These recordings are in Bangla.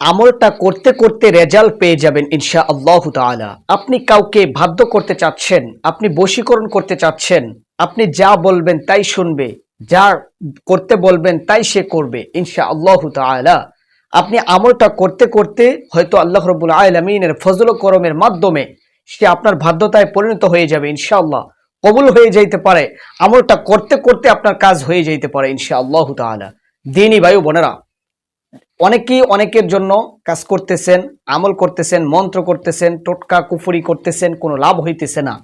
আমলটা করতে করতে রেজাল্ট পেয়ে যাবেন ইনশা আল্লাহ তাআলা। আপনি কাউকে বাধ্য করতে চাচ্ছেন, আপনি বশীকরণ করতে চাচ্ছেন, আপনি যা বলবেন তাই শুনবে, যা করতে বলবেন তাই সে করবে ইনশা আল্লাহ তাআলা। আপনি আমলটা করতে করতে হয়তো আল্লাহ রবুল আলমিনের ফজল করমের মাধ্যমে সে আপনার বাধ্যতায় পরিণত হয়ে যাবে ইনশাআল্লাহ। কবুল হয়ে যাইতে পারে, আমলটা করতে করতে আপনার কাজ হয়ে যাইতে পারে ইনশা আল্লাহ তাআলা দিনই বায়ু বোনেরা অনেকেই অনেকের জন্য কাজ করতেছেন, আমল করতেছেন, মন্ত্র করতেছেন, টোটকা কুফুরি করতেছেন, কোনো লাভ হইতেছে না।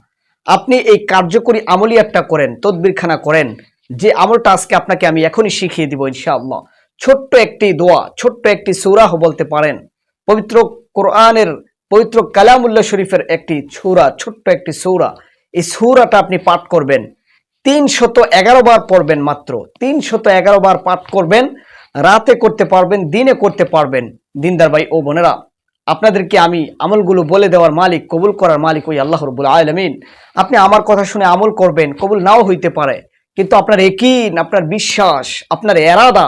আপনি এই কার্যকরী আমলিয়াতটা করেন, তদবিরখানা করেন। যে আমলটা আজকে আপনাকে আমি এখনই শিখিয়ে দিব ইনশাআল্লাহ। ছোট্ট একটি দোয়া, ছোট্ট একটি সৌরাহ বলতে পারেন। পবিত্র কোরআনের, পবিত্র কালামুল্লাহ শরীফের একটি ছুরা ছোট্ট একটি সৌরা। এই সৌরাটা আপনি পাঠ করবেন। তিন শত এগারো বার পড়বেন মাত্র। তিন শত এগারো বার পাঠ করবেন। রাতে করতে পারবেন, দিনে করতে পারবেন। দিনদার ভাই ও বোনেরা, আপনাদেরকে আমি আমলগুলো বলে দেওয়ার মালিক, কবুল করার মালিক ওই আল্লাহ রবুল আলমিন। আপনি আমার কথা শুনে আমল করবেন, কবুল নাও হইতে পারে। কিন্তু আপনার একিন, আপনার বিশ্বাস, আপনার এরাদা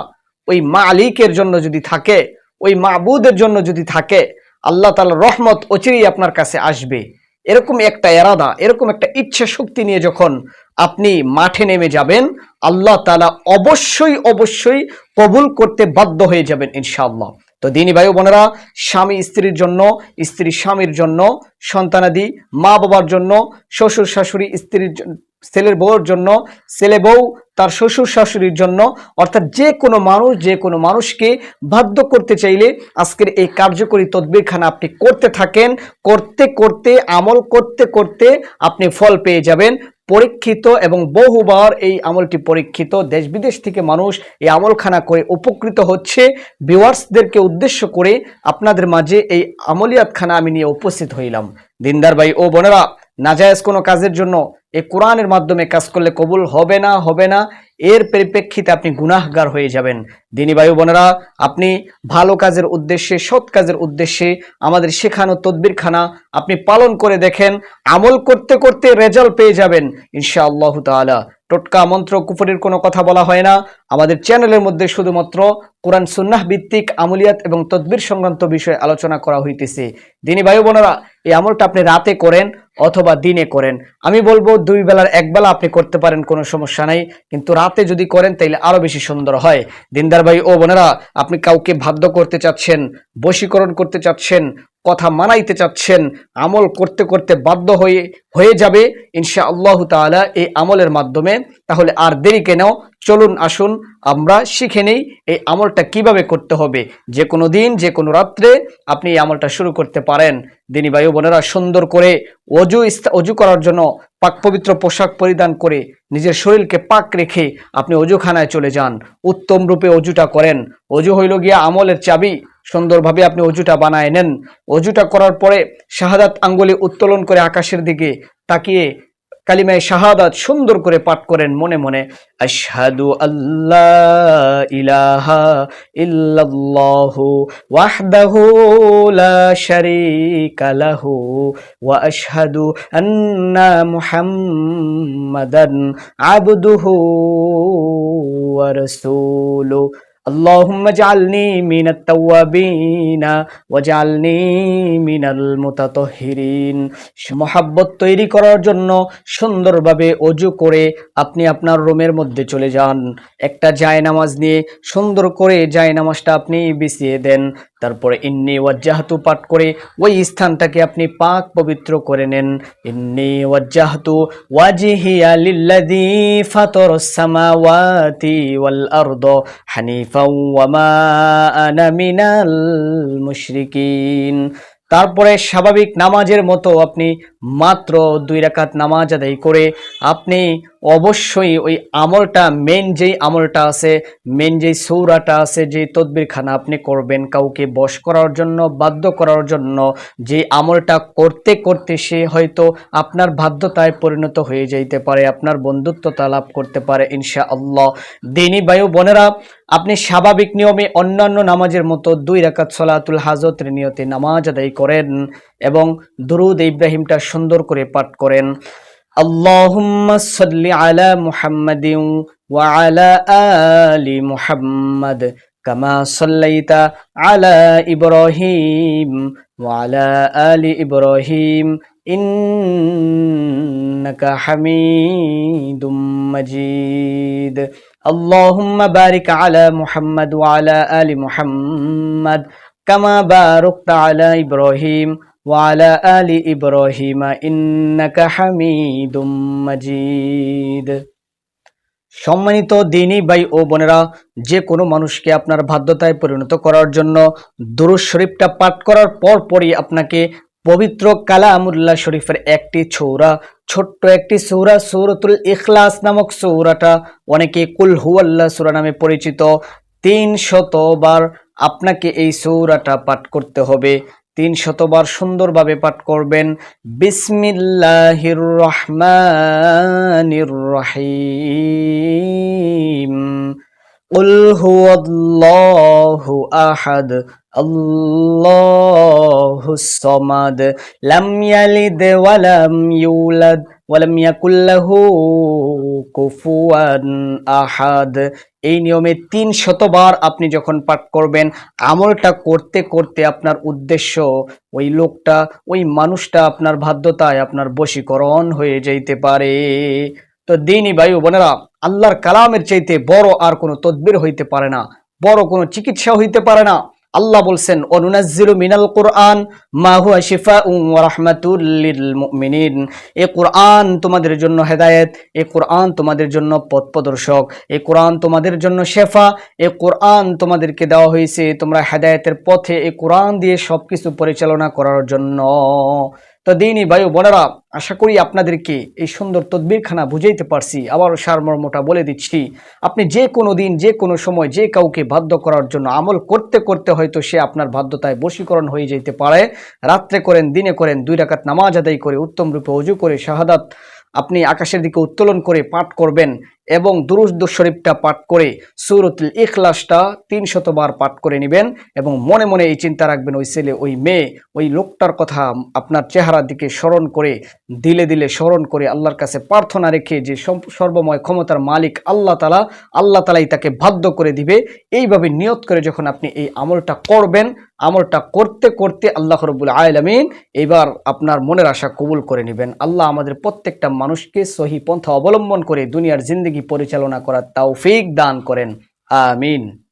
ওই মালিকের জন্য যদি থাকে, ওই মাবুদের জন্য যদি থাকে, আল্লাহ তালার রহমত অচিরেই আপনার কাছে আসবে। এরকম একটা এরাদা, এরকম একটা ইচ্ছা শক্তি নিয়ে যখন আপনি মাঠে নেমে যাবেন, আল্লাহ তালা অবশ্যই অবশ্যই কবুল করতে বাধ্য হয়ে যাবেন ইনশাআল্লাহ। তো দিনী ভাই বোনেরা, স্বামী স্ত্রীর জন্য, স্ত্রী স্বামীর জন্য, সন্তানাদি মা বাবার জন্য, শ্বশুর শাশুড়ি স্ত্রীর ছেলের বউর জন্য, ছেলে বউ তার শ্বশুর শাশুড়ির জন্য, অর্থাৎ যে কোনো মানুষ, যে কোনো মানুষকে বাধ্য করতে চাইলে আজকের এই কার্যকরী তদবিরখানা আপনি করতে থাকেন, করতে করতে, আমল করতে করতে আপনি ফল পেয়ে যাবেন। পরীক্ষিত এবং বহুবার এই আমলটি পরীক্ষিত। দেশ বিদেশ থেকে মানুষ এই আমলখানা করে উপকৃত হচ্ছে। ভিওয়ার্সদেরকে উদ্দেশ্য করে আপনাদের মাঝে এই আমলিয়াতখানা আমি নিয়ে উপস্থিত হইলাম। দিনদার ভাই, ও বোনেরা, নাজায়জ কোনো কাজের জন্য এই কোরআনের মাধ্যমে কাজ করলে কবুল হবে না হবে না? এর পরিপ্রেক্ষিতে আপনি গুনাহগার হয়ে যাবেন। দিনী বায়ু বোনেরা, আপনি ভালো কাজের উদ্দেশ্যে, সৎ কাজের উদ্দেশ্যে আমাদের শেখানো তদবিরখানা আপনি পালন করে দেখেন, আমল করতে করতে রেজাল্ট পেয়ে যাবেন। ইনশা আল্লাহ তাআলা। টোটকা মন্ত্র কুফরির কোনো কথা বলা হয় না। আমাদের চ্যানেলের মধ্যে শুধুমাত্র কোরআন সুন্নাহ ভিত্তিক আমলিয়াত এবং তদবির সংক্রান্ত বিষয়ে আলোচনা করা হইতেছে। দিনী বায়ু বোনেরা, এই আমলটা আপনি রাতে করেন অথবা দিনে করেন। আমি বলব দুই বেলার এক বেলা আপনি করতে পারেন, কোনো সমস্যা নাই। কিন্তু রাতে যদি করেন, তাইলে আরও বেশি সুন্দর হয়। দিনদার ভাই ও বোনেরা, আপনি কাউকে বাধ্য করতে চাচ্ছেন, বশীকরণ করতে চাচ্ছেন কথা মানাইতে চাচ্ছেন, আমল করতে করতে বাধ্য হয়ে হয়ে যাবে ইনশা আল্লাহ তাআলা এই আমলের মাধ্যমে। তাহলে আর দেরি কেন? চলুন, আসুন, আমরা শিখে নেই এই আমলটা কীভাবে করতে হবে। যে কোনো দিন, যে কোনো রাত্রে আপনি এই আমলটা শুরু করতে পারেন। দিনী ও বোনেরা সুন্দর করে অজু অজু করার জন্য পাক পবিত্র পোশাক পরিধান করে নিজের শরীরকে পাক রেখে আপনি অজুখানায় চলে যান। উত্তম রূপে অজুটা করেন। অজু হইল গিয়া আমলের চাবি। সুন্দরভাবে আপনি অজুটা বানায় নেন। অজুটা করার পরে শাহাদাত আঙ্গুলি উত্তোলন করে আকাশের দিকে তাকিয়ে কালিমায় শাহাদাত সুন্দর করে পাঠ করেন মনে মনে, আশহাদু আল্লাহ ইলাহা ইল্লাল্লাহু ওয়াহদাহু লা শারীকা লাহু ওয়া আশহাদু আন্না মুহাম্মাদান আবদুহু اللهم اجعلني من التوابين واجعلني من المتطهرين মহাব্বত তৈরি করার জন্য সুন্দরভাবে অজু করে আপনি আপনার রুমের মধ্যে চলে যান একটা জায়নামাজ নিয়ে সুন্দর করে জায়নামাজটা আপনি বিছিয়ে দেন তারপরে ইন্নি ওয়াজ্জাহাতু পাঠ করে ওই স্থানটাকে আপনি পাক পবিত্র করে নেন ইন্নি ওয়াজ্জাহাতু ওয়াজিহিয়া লিল্লাযী ফাতারাস সামাওয়াতি ওয়াল আরদ হানিফাও তারপরে স্বাভাবিক নামাজের মতো আপনি মাত্র দুই রাকাত নামাজ আদায় করে আপনি অবশ্যই ওই আমলটা মেন যেই আমলটা আছে মেন যেই সৌরাটা আছে যে তদবিরখানা আপনি করবেন, কাউকে বশ করার জন্য, বাধ্য করার জন্য যে আমলটা করতে করতে সে হয়তো আপনার বাধ্যতায় পরিণত হয়ে যাইতে পারে, আপনার বন্ধুত্বতা লাভ করতে পারে ইনশা আল্লাহ দিনী বায়ু বোনেরা আপনি স্বাভাবিক নিয়মে অন্যান্য নামাজের মতো দুই রাকাত সলাতুল হাজতের নিয়তে নামাজ আদায় করেন এবং দুরুদ ইব্রাহিমটা সুন্দর করে পাঠ করেন। আল্লাহুম্মা আলা মুহাম্মাদ কামা আলা ইব্রাহিম ওয়ালা আলি ইব্রাহিম إنك حميد مجيد اللهم بارك على محمد وعلى آل محمد كما باركت على إبراهيم وعلى آل إبراهيم إنك حميد مجيد সম্মানিত দিনী ভাই ও বোনেরা যে কোনো মানুষকে আপনার বাধ্যতায় পরিণত করার জন্য দুরুজ শরীফটা পাঠ করার পর পরই আপনাকে পবিত্র কালামুল্লাহ শরীফের একটি ছৌরা ছোট্ট একটি সৌরা সৌরতুল ইখলাস নামক সৌরাটা অনেকে কুল হুয়াল্লাহ সৌরা নামে পরিচিত তিন শতবার আপনাকে এই সৌরাটা পাঠ করতে হবে তিন শতবার সুন্দরভাবে পাঠ করবেন বিসমিল্লাহির রহমানির রহিম قل هو الله أحد আল্লাহু সামাদ, লাম ইয়ালিদ ওয়া লাম ইউলাদ, ওয়া লাম ইয়াকুল কুফুয়ান আহাদ। এই নিয়মে তিন শতবার আপনি যখন পাঠ করবেন, আমলটা করতে করতে আপনার উদ্দেশ্য ওই লোকটা, ওই মানুষটা আপনার বাধ্যতায় আপনার বশীকরণ হয়ে যাইতে পারে। তো দিনই ভাই বোনেরা, আল্লাহর কালামের চাইতে বড় আর কোনো তদবির হইতে পারে না, বড় কোনো চিকিৎসা হইতে পারে না। আল্লাহ বলছেন, অনুনাজ্জিলু মিনাল কোরআন, মা হুয়া শিফাউন ওয়া রাহমাতুল মুমিনিন। এ কোরআন তোমাদের জন্য হেদায়েত, এ কোরআন তোমাদের জন্য পথ প্রদর্শক, এ কোরআন তোমাদের জন্য শেফা, এ কোরআন তোমাদেরকে দেওয়া হয়েছে তোমরা হেদায়েতের পথে, এ কোরআন দিয়ে সবকিছু পরিচালনা করার জন্য। তো দিনই ও বোনেরা, আশা করি আপনাদেরকে এই সুন্দর তদবিরখানা বুঝাইতে পারছি। আবার সারমর্মটা বলে দিচ্ছি, আপনি যে কোনো দিন, যে কোনো সময় যে কাউকে বাধ্য করার জন্য আমল করতে করতে হয়তো সে আপনার বাধ্যতায় বশীকরণ হয়ে যেতে পারে। রাত্রে করেন, দিনে করেন, দুই রাকাত নামাজ আদায় করে, উত্তম রূপে অজু করে, শাহাদাত আপনি আকাশের দিকে উত্তোলন করে পাঠ করবেন। এবং দুরুদ শরীফটা পাঠ করে সুরতুল ইখলাসটা তিন শতবার পাঠ করে নেবেন এবং মনে মনে এই চিন্তা রাখবেন, ওই ছেলে, ওই মেয়ে, ওই লোকটার কথা আপনার চেহারার দিকে স্মরণ করে, দিলে দিলে স্মরণ করে আল্লাহর কাছে প্রার্থনা রেখে যে সর্বময় ক্ষমতার মালিক আল্লাহ তালা, আল্লাহ তালাই তাকে বাধ্য করে দিবে। এইভাবে নিয়ত করে যখন আপনি এই আমলটা করবেন, আমলটা করতে করতে আল্লাহ রবুল আলমিন এবার আপনার মনের আশা কবুল করে নেবেন। আল্লাহ আমাদের প্রত্যেকটা মানুষকে সহি পন্থা অবলম্বন করে দুনিয়ার জিন্দগি পরিচালনা করার তাওফিক দান করেন। আমিন।